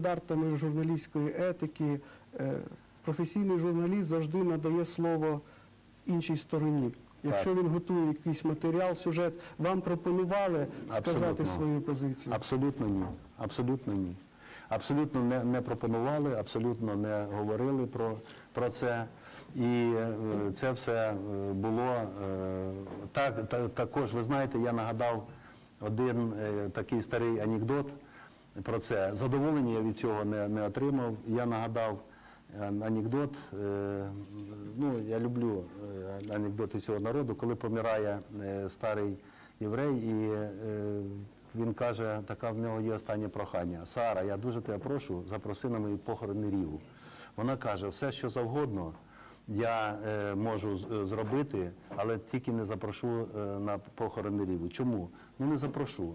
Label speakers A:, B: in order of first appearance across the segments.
A: стандартами журналістської етики е, професійний журналіст завжди надає слово іншій стороні. Якщо він готує якийсь матеріал, сюжет, вам пропонували сказати
B: Абсолютно.
A: свою позицію.
B: Абсолютно ні. Абсолютно ні. Абсолютно не, не пропонували, абсолютно не говорили про, про це. І е, це все е, було так, та- також, ви знаєте, я нагадав один такий старий анекдот про це. Задоволення я від цього не, не отримав. Я нагадав е, анекдот. е, Ну, я люблю е, анекдоти цього народу, коли помирає старий єврей, і він каже, така в нього є останнє прохання. Сара, я дуже тебе прошу, запроси на мої похорони Ріву. Вона каже, все, що завгодно. Я е, можу зробити, але тільки не запрошу е, на похорони Ріву. Чому? Ну не запрошу.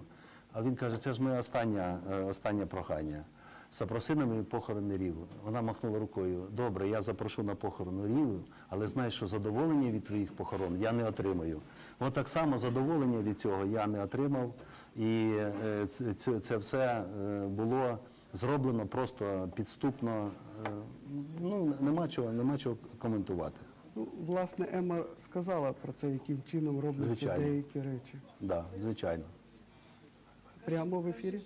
B: А він каже, це ж моє останнє, е, останнє прохання. Запроси на мої похорони Ріву. Вона махнула рукою. Добре, я запрошу на похорону Ріву, але знай, що задоволення від твоїх похорон я не отримаю. От так само задоволення від цього я не отримав. І е, це, все е, було зроблено просто підступно. Ну, нема чого, нема чого коментувати.
A: Ну, власне, Ема сказала про це, яким чином робляться
B: Звичайно.
A: деякі речі.
B: Да, звичайно.
A: Прямо в ефірі.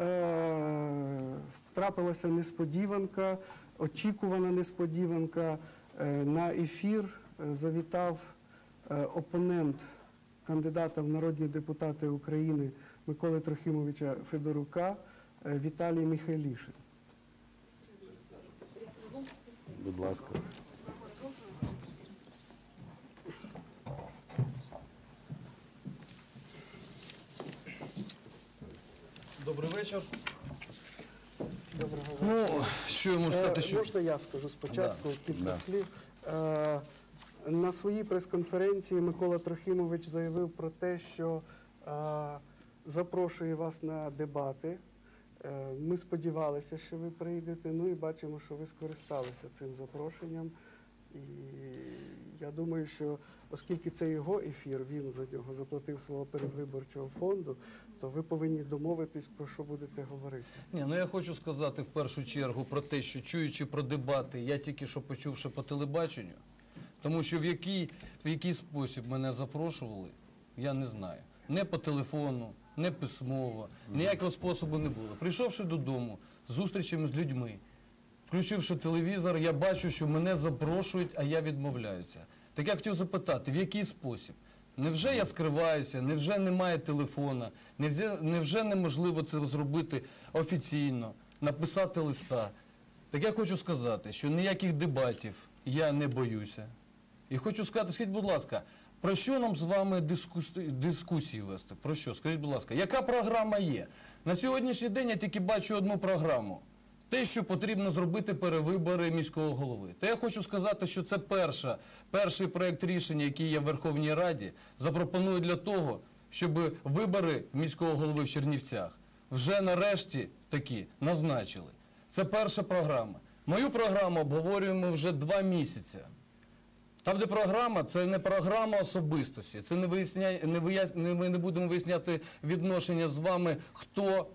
A: Е, трапилася несподіванка, очікувана несподіванка. Е, на ефір е, завітав опонент кандидата в народні депутати України Миколи Трохимовича Федорука Віталій Михайлішин.
B: Будь ласка.
C: Вечір.
A: Доброго
C: Ну, що я можу сказати,
A: Е,
C: що
A: Можна я скажу спочатку
C: Да,
A: кілька
B: да.
A: слів. Е, На своїй прес-конференції Микола Трохимович заявив про те, що е, запрошує вас на дебати. Е, Ми сподівалися, що ви прийдете. Ну і бачимо, що ви скористалися цим запрошенням. І я думаю, що оскільки це його ефір, він за нього заплатив свого передвиборчого фонду, то ви повинні домовитись, про що будете говорити.
C: ні, ну я хочу сказати в першу чергу про те, що чуючи про дебати, я тільки що почувши по телебаченню, тому що в який, в який спосіб мене запрошували, я не знаю. Не по телефону, не письмово, ніякого способу не було. Прийшовши додому, зустрічами з людьми, включивши телевізор, я бачу, що мене запрошують, а я відмовляюся. Так я хотів запитати, в який спосіб? Невже я скриваюся, невже немає телефона, невже, невже неможливо це зробити офіційно, написати листа? Так я хочу сказати, що ніяких дебатів я не боюся. І хочу сказати, скажіть, будь ласка, про що нам з вами дискус- дискусії вести? Про що? Скажіть, будь ласка, яка програма є? На сьогоднішній день я тільки бачу одну програму. Те, що потрібно зробити перевибори міського голови. Та я хочу сказати, що це перша, перший проєкт рішення, який є в Верховній Раді, запропоную для того, щоб вибори міського голови в Чернівцях вже нарешті такі назначили. Це перша програма. Мою програму обговорюємо вже два місяці. Там, де програма, це не програма особистості. Це не виясняє, не вияс... не, ми не будемо виясняти відношення з вами, хто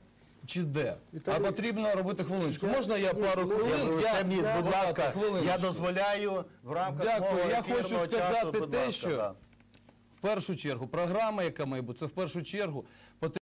C: чи де. А потрібно робити хвилиночку. Можна я пару
A: ну,
C: хвилин?
B: Я, будь ласка, я дозволяю в рамках
C: Дякую.
B: мого
C: Я хочу
B: ефірного
C: сказати
B: будь
C: те,
B: ласка,
C: що
B: да.
C: в першу чергу програма, яка має бути, це в першу чергу потрібно